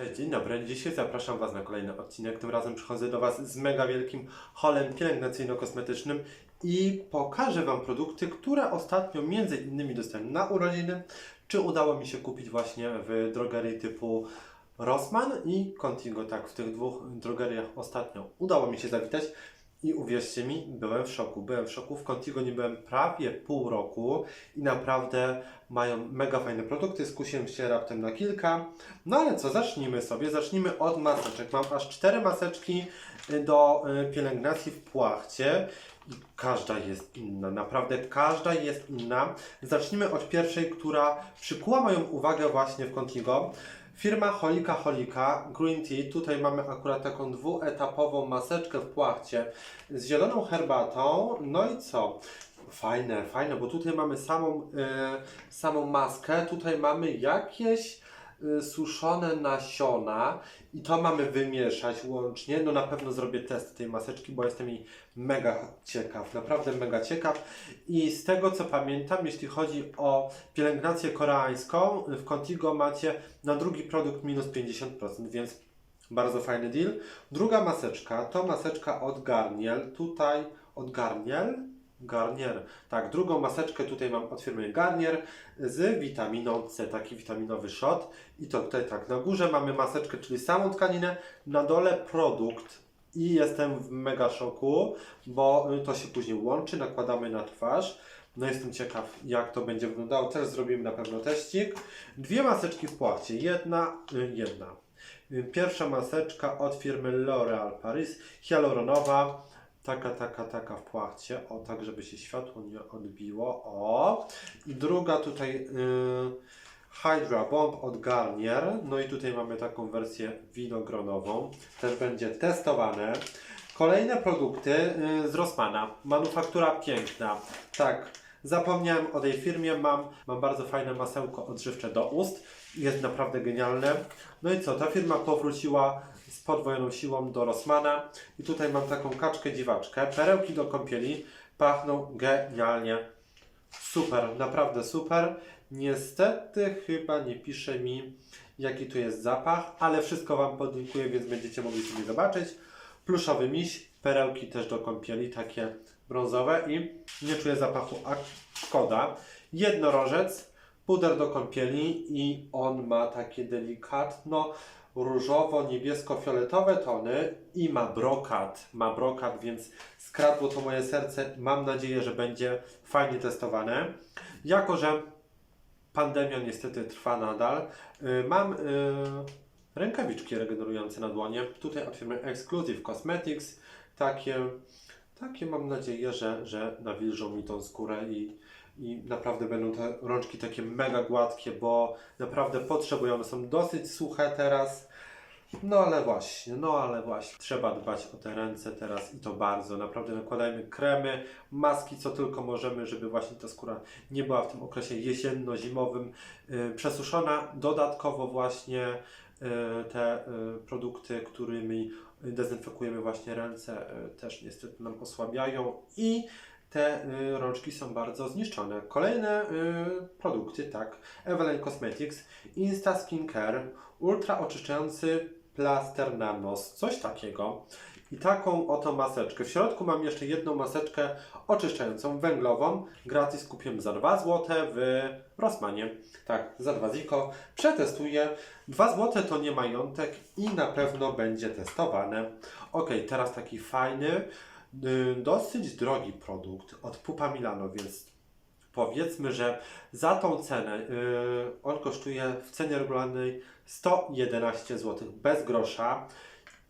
Cześć, dzień dobry. Dzisiaj zapraszam Was na kolejny odcinek. Tym razem przychodzę do Was z mega wielkim holem pielęgnacyjno-kosmetycznym i pokażę Wam produkty, które ostatnio między innymi dostałem na urodziny, czy udało mi się kupić właśnie w drogerii typu Rossmann i Contigo. Tak, w tych dwóch drogeriach ostatnio udało mi się zawitać. I uwierzcie mi, byłem w szoku. Byłem w szoku. W Contigo nie byłem prawie pół roku i naprawdę mają mega fajne produkty. Skusiłem się raptem na kilka. No ale co, zacznijmy sobie. Zacznijmy od maseczek. Mam aż cztery maseczki y, do y, pielęgnacji w płachcie. I każda jest inna, naprawdę każda jest inna. Zacznijmy od pierwszej, która przykuła moją uwagę właśnie w Contigo. Firma Holika Holika Green Tea. Tutaj mamy akurat taką dwuetapową maseczkę w płachcie z zieloną herbatą. No i co? Fajne, fajne, bo tutaj mamy samą, e, samą maskę, tutaj mamy jakieś suszone nasiona i to mamy wymieszać łącznie. No na pewno zrobię test tej maseczki, bo jestem jej mega ciekaw, naprawdę mega ciekaw. I z tego co pamiętam, jeśli chodzi o pielęgnację koreańską, w Contigo macie na drugi produkt minus 50%, więc bardzo fajny deal. Druga maseczka to maseczka od Garnier. Tutaj od Garnier. Garnier. Tak, drugą maseczkę tutaj mam od firmy Garnier z witaminą C, taki witaminowy shot. I to tutaj tak, na górze mamy maseczkę, czyli samą tkaninę, na dole produkt. I jestem w mega szoku, bo to się później łączy, nakładamy na twarz. No jestem ciekaw, jak to będzie wyglądało. Też zrobimy na pewno teścik. Dwie maseczki w płachcie. Jedna, jedna. Pierwsza maseczka od firmy L'Oréal Paris, hialuronowa. Taka, taka, taka w płachcie. O, tak, żeby się światło nie odbiło. O. I druga tutaj y, Hydra Bomb od Garnier. No i tutaj mamy taką wersję winogronową. Też będzie testowane. Kolejne produkty y, z Rossmana. Manufaktura piękna. Tak, zapomniałem o tej firmie. Mam, mam bardzo fajne masełko odżywcze do ust. Jest naprawdę genialne. No i co? Ta firma powróciła z podwojoną siłą do Rossmana. I tutaj mam taką kaczkę dziwaczkę. Perełki do kąpieli. Pachną genialnie. Super, naprawdę super. Niestety chyba nie pisze mi jaki tu jest zapach, ale wszystko Wam podlinkuję, więc będziecie mogli sobie zobaczyć. Pluszowy miś, perełki też do kąpieli, takie brązowe i nie czuję zapachu, a szkoda. Jednorożec, puder do kąpieli i on ma takie delikatno różowo-niebiesko-fioletowe tony i ma brokat, ma brokat, więc skradło to moje serce. Mam nadzieję, że będzie fajnie testowane. Jako, że pandemia niestety trwa nadal, y, mam y, rękawiczki regenerujące na dłonie. Tutaj od firmy Exclusive Cosmetics. Takie, takie mam nadzieję, że, że nawilżą mi tą skórę i, i naprawdę będą te rączki takie mega gładkie, bo naprawdę potrzebują. One są dosyć suche teraz. No ale właśnie, no ale właśnie. Trzeba dbać o te ręce teraz i to bardzo. Naprawdę nakładajmy kremy, maski, co tylko możemy, żeby właśnie ta skóra nie była w tym okresie jesienno-zimowym yy, przesuszona. Dodatkowo właśnie yy, te yy, produkty, którymi dezynfekujemy właśnie ręce, yy, też niestety nam osłabiają i te y, rączki są bardzo zniszczone. Kolejne y, produkty, tak. Eveline Cosmetics, Insta Skin Care, ultra oczyszczający plaster na nos, coś takiego. I taką oto maseczkę. W środku mam jeszcze jedną maseczkę oczyszczającą węglową. Gratis kupiłem za 2 zł w Rossmanie. Tak, za 2 ziko. Przetestuję. 2 zł to nie majątek i na pewno będzie testowane. Ok, teraz taki fajny, dosyć drogi produkt od Pupa Milano, więc powiedzmy, że za tą cenę y, on kosztuje w cenie regularnej 111 zł bez grosza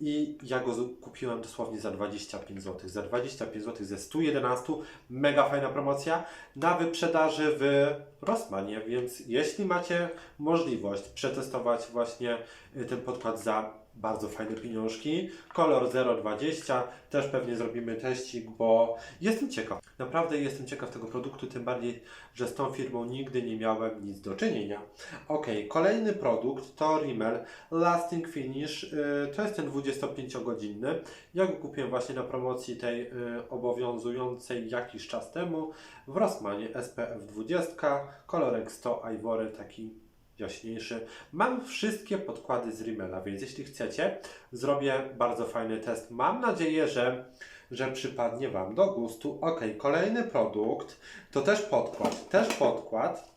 i ja go kupiłem dosłownie za 25 zł. Za 25 zł ze 111 mega fajna promocja na wyprzedaży w Rossmanie, więc jeśli macie możliwość przetestować właśnie y, ten podkład za bardzo fajne pieniążki, kolor 020, też pewnie zrobimy teścik, bo jestem ciekaw. Naprawdę jestem ciekaw tego produktu, tym bardziej, że z tą firmą nigdy nie miałem nic do czynienia. Ok, kolejny produkt to Rimmel Lasting Finish. Yy, To jest ten 25-godzinny. Ja go kupiłem właśnie na promocji tej yy, obowiązującej jakiś czas temu w Rossmanie SPF 20, kolorek 100 Ivory, taki jaśniejszy. Mam wszystkie podkłady z Rimmela, więc jeśli chcecie, zrobię bardzo fajny test. Mam nadzieję, że, że przypadnie Wam do gustu. Ok, kolejny produkt to też podkład. Też podkład.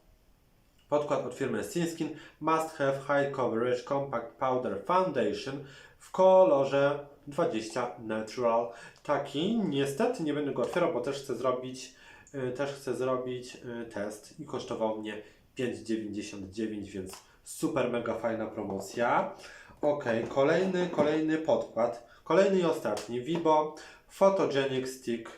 Podkład od firmy Sinskin Must Have High Coverage Compact Powder Foundation w kolorze 20 Natural. Taki, niestety nie będę go otwierał, bo też chcę zrobić, y, też chcę zrobić y, test i kosztował mnie 5,99, więc super mega fajna promocja. Ok, kolejny, kolejny podkład, kolejny i ostatni, Vibo Photogenic Stick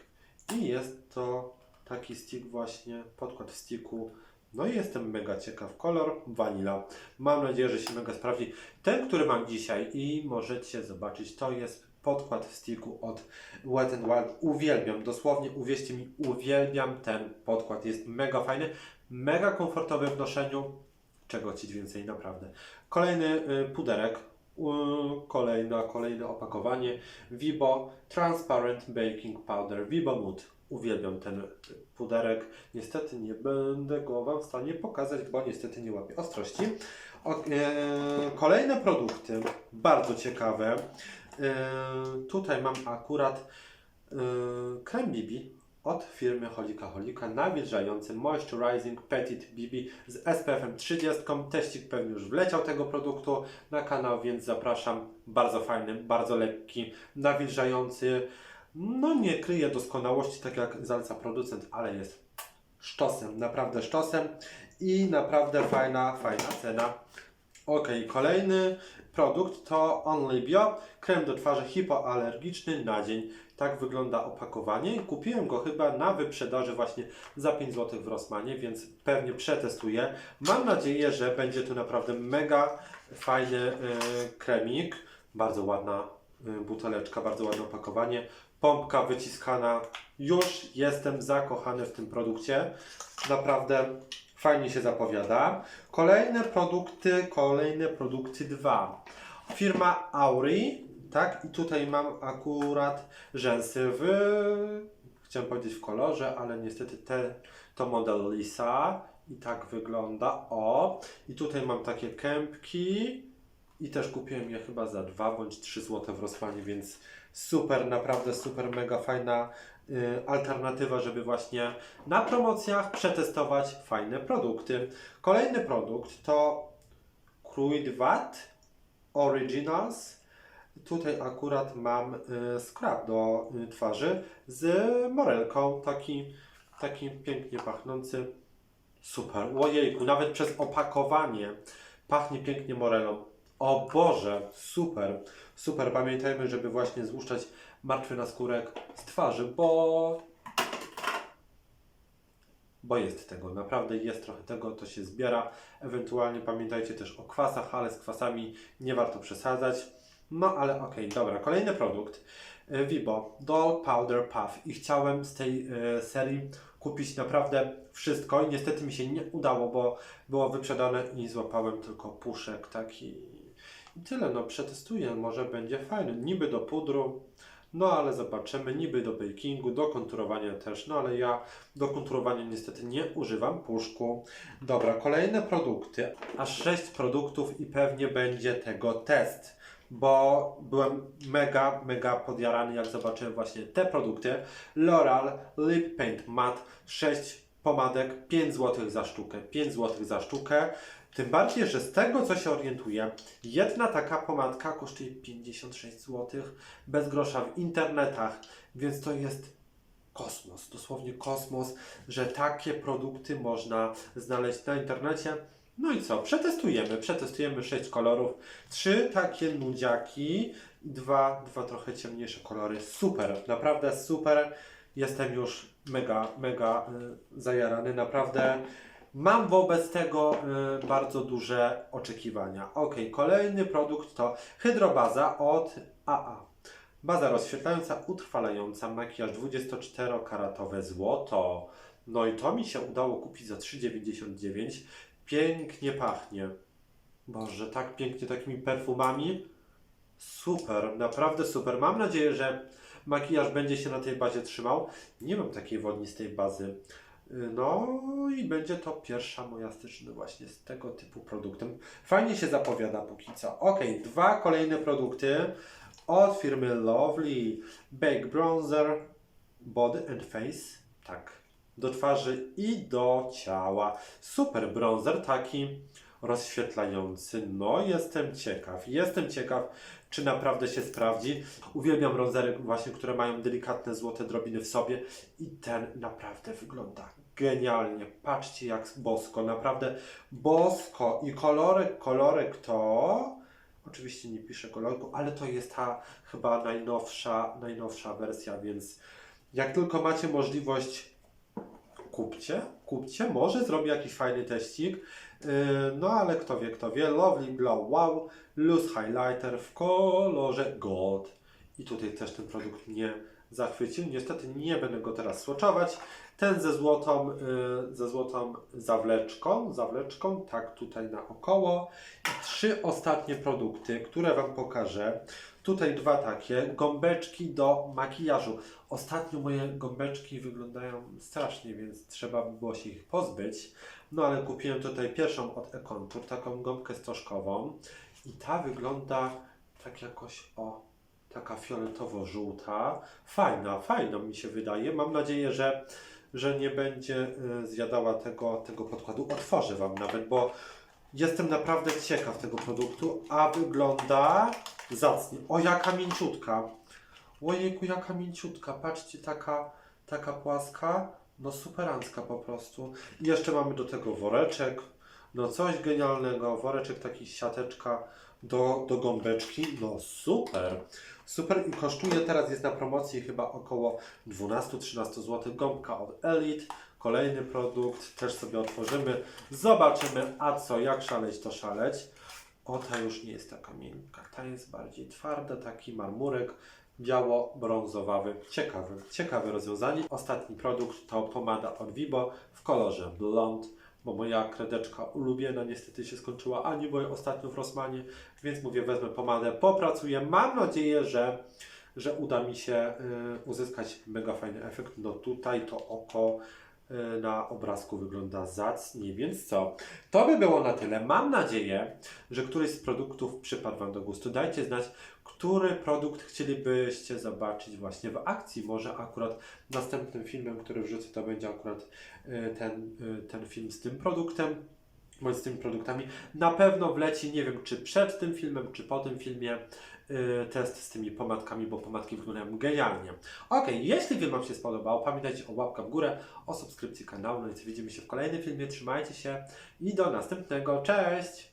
i jest to taki stick właśnie, podkład w sticku. No i jestem mega ciekaw. Kolor vanilla. Mam nadzieję, że się mega sprawdzi. Ten, który mam dzisiaj i możecie zobaczyć, to jest podkład w sticku od Wet n Wild. Uwielbiam, dosłownie uwierzcie mi, uwielbiam ten podkład. Jest mega fajny, mega komfortowy w noszeniu. Czego chcieć więcej, naprawdę. Kolejny y, puderek. Kolejna, kolejne opakowanie. Vibo Transparent Baking Powder Vibo Mood. Uwielbiam ten puderek. Niestety nie będę go Wam w stanie pokazać, bo niestety nie łapie ostrości. O, e, kolejne produkty, bardzo ciekawe. E, tutaj mam akurat e, krem BB od firmy Holika Holika, nawilżający Moisturizing Petit BB z SPF 30. Teścik pewnie już wleciał tego produktu na kanał, więc zapraszam. Bardzo fajny, bardzo lekki, nawilżający. No nie kryje doskonałości, tak jak zaleca producent, ale jest sztosem, naprawdę sztosem i naprawdę fajna, fajna cena. Ok, kolejny produkt to Only Bio, krem do twarzy hipoalergiczny na dzień. Tak wygląda opakowanie. Kupiłem go chyba na wyprzedaży właśnie za 5 zł w Rossmanie, więc pewnie przetestuję. Mam nadzieję, że będzie to naprawdę mega fajny y, kremik. Bardzo ładna y, buteleczka, bardzo ładne opakowanie. Pompka wyciskana. Już jestem zakochany w tym produkcie. Naprawdę fajnie się zapowiada. Kolejne produkty, kolejne produkty dwa. Firma Auri, tak? I tutaj mam akurat rzęsy w, chciałem powiedzieć w kolorze, ale niestety te, to model Lisa i tak wygląda. O, i tutaj mam takie kępki i też kupiłem je chyba za 2 bądź 3 zł w Rosmanie, więc super, naprawdę super, mega fajna y, alternatywa, żeby właśnie na promocjach przetestować fajne produkty. Kolejny produkt to Kruidvat Originals. Tutaj akurat mam y, scrub do y, twarzy z morelką, taki, taki pięknie pachnący. Super, ojejku, nawet przez opakowanie pachnie pięknie morelą. O Boże, super, super. Pamiętajmy, żeby właśnie złuszczać martwy naskórek z twarzy, bo bo jest tego, naprawdę jest trochę tego, to się zbiera. Ewentualnie pamiętajcie też o kwasach, ale z kwasami nie warto przesadzać. No ale okej, dobra, kolejny produkt. Y, Vibo Doll Powder Puff. I chciałem z tej y, serii kupić naprawdę wszystko i niestety mi się nie udało, bo było wyprzedane i złapałem tylko puszek taki. I tyle, no przetestuję, może będzie fajny, niby do pudru, no ale zobaczymy, niby do bakingu, do konturowania też, no ale ja do konturowania niestety nie używam puszku. Dobra, kolejne produkty, aż 6 produktów i pewnie będzie tego test, bo byłem mega, mega podjarany jak zobaczyłem właśnie te produkty. L'Oreal Lip Paint Matte 6 pomadek 5 zł za sztukę, 5 zł za sztukę. Tym bardziej, że z tego co się orientuję, jedna taka pomadka kosztuje 56 zł bez grosza w internetach, więc to jest kosmos, dosłownie kosmos, że takie produkty można znaleźć na internecie. No i co? Przetestujemy. Przetestujemy 6 kolorów. Trzy takie nudziaki i dwa, dwa trochę ciemniejsze kolory. Super, naprawdę super. Jestem już mega, mega y, zajarany. Naprawdę mam wobec tego y, bardzo duże oczekiwania. Ok, kolejny produkt to hydrobaza od AA. Baza rozświetlająca, utrwalająca, makijaż 24-karatowe złoto. No i to mi się udało kupić za 3,99. Pięknie pachnie. Boże, tak pięknie takimi perfumami. Super, naprawdę super. Mam nadzieję, że makijaż będzie się na tej bazie trzymał. Nie mam takiej wodnistej bazy. No i będzie to pierwsza moja styczność właśnie z tego typu produktem. Fajnie się zapowiada póki co. Ok, dwa kolejne produkty od firmy Lovely. Bake Bronzer Body and Face. Tak, do twarzy i do ciała. Super bronzer, taki rozświetlający. No, jestem ciekaw. Jestem ciekaw, czy naprawdę się sprawdzi. Uwielbiam bronzery właśnie, które mają delikatne złote drobiny w sobie i ten naprawdę wygląda genialnie. Patrzcie jak bosko, naprawdę bosko i kolorek, kolorek to oczywiście nie piszę koloru, ale to jest ta chyba najnowsza, najnowsza wersja, więc jak tylko macie możliwość kupcie, kupcie, może zrobię jakiś fajny teścik, Yy, no ale kto wie, kto wie, Lovely Glow Wow Loose Highlighter w kolorze Gold. I tutaj też ten produkt mnie zachwycił, niestety nie będę go teraz swatchować, ten ze złotą, yy, ze złotą zawleczką, zawleczką, tak tutaj naokoło. I trzy ostatnie produkty, które Wam pokażę, tutaj dwa takie, gąbeczki do makijażu, Ostatnio moje gąbeczki wyglądają strasznie, więc trzeba by było się ich pozbyć. No ale kupiłem tutaj pierwszą od Econtour, taką gąbkę stożkową. I ta wygląda tak jakoś o taka fioletowo-żółta. Fajna, fajna mi się wydaje. Mam nadzieję, że, że nie będzie y, zjadała tego, tego podkładu. Otworzę Wam nawet, bo jestem naprawdę ciekaw tego produktu, a wygląda zacnie. O, jaka mięciutka. Ojejku, jaka mięciutka. Patrzcie, taka, taka płaska. No superancka po prostu. I jeszcze mamy do tego woreczek. No coś genialnego. Woreczek taki siateczka do, do gąbeczki. No super. Super i kosztuje teraz, jest na promocji chyba około 12-13 zł. Gąbka od Elite. Kolejny produkt, też sobie otworzymy. Zobaczymy, a co, jak szaleć, to szaleć. O, ta już nie jest taka miękka. Ta jest bardziej twarda, taki marmurek biało-brązowawy. Ciekawy, ciekawe rozwiązanie. Ostatni produkt to pomada od Vibo w kolorze blond, bo moja kredeczka ulubiona niestety się skończyła, a nie byłem ostatnio w Rossmanie, więc mówię, wezmę pomadę, popracuję. Mam nadzieję, że, że uda mi się y, uzyskać mega fajny efekt. No tutaj to oko na obrazku wygląda zacnie, więc co? To by było na tyle. Mam nadzieję, że któryś z produktów przypadł Wam do gustu. Dajcie znać, który produkt chcielibyście zobaczyć właśnie w akcji. Może akurat następnym filmem, który wrzucę, to będzie akurat y, ten, y, ten film z tym produktem, bądź z tymi produktami. Na pewno wleci, nie wiem czy przed tym filmem, czy po tym filmie, test z tymi pomadkami, bo pomadki wyglądają genialnie. Ok, jeśli film Wam się spodobał, pamiętajcie o łapkach w górę, o subskrypcji kanału, no i widzimy się w kolejnym filmie. Trzymajcie się i do następnego. Cześć!